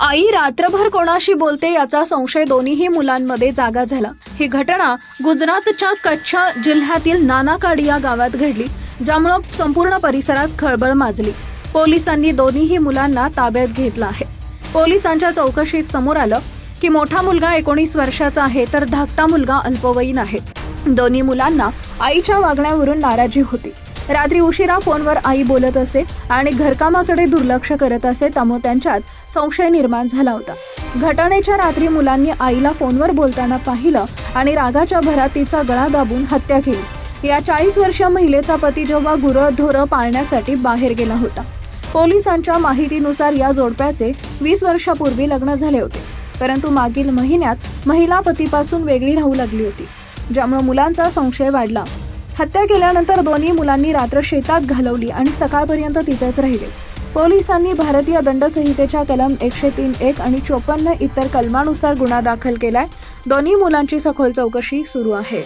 आई रात्रभर कोणाशी बोलते याचा संशय दोन्हीही मुलांमध्ये जागा झाला. ही घटना गुजरातच्या कच्छ जिल्ह्यातील नानाकाडी या गावात घडली ज्यामुळं संपूर्ण परिसरात खळबळ माजली. पोलिसांनी दोन्हीही मुलांना ताब्यात घेतलं आहे. पोलिसांच्या चौकशीत समोर आलं की मोठा मुलगा एकोणीस वर्षाचा आहे तर धाकटा मुलगा अल्पवयीन आहे. दोन्ही मुलांना आईच्या वागण्यावरून नाराजी होती. रात्री उशिरा फोनवर आई बोलत असे आणि घरकामाकडे दुर्लक्ष करत असे त्यामुळे त्यांच्यात संशय निर्माण झाला होता. घटनेच्या रात्री मुलांनी आईला फोनवर बोलताना पाहिलं आणि रागाच्या भरात तिचा गळा दाबून हत्या केली. या चाळीस वर्षीय महिलेचा पती जेव्हा गुरंढोरं पाळण्यासाठी बाहेर गेला होता. पोलिसांच्या माहितीनुसार या जोडप्याचे वीस वर्षापूर्वी लग्न झाले होते. परंतु मागील महिन्यात महिला पतीपासून वेगळी राहू लागली होती ज्यामुळे मुलांचा संशय वाढला. हत्या केल्यानंतर दोन्ही मुलांनी रात्र शेतात घालवली आणि सकाळपर्यंत तिथेच राहिले. पोलिसांनी भारतीय दंडसंहितेच्या कलम एकशे तीन एक आणि चोपन्न इतर कलमानुसार गुन्हा दाखल केलाय. दोन्ही मुलांची सखोल चौकशी सुरू आहे.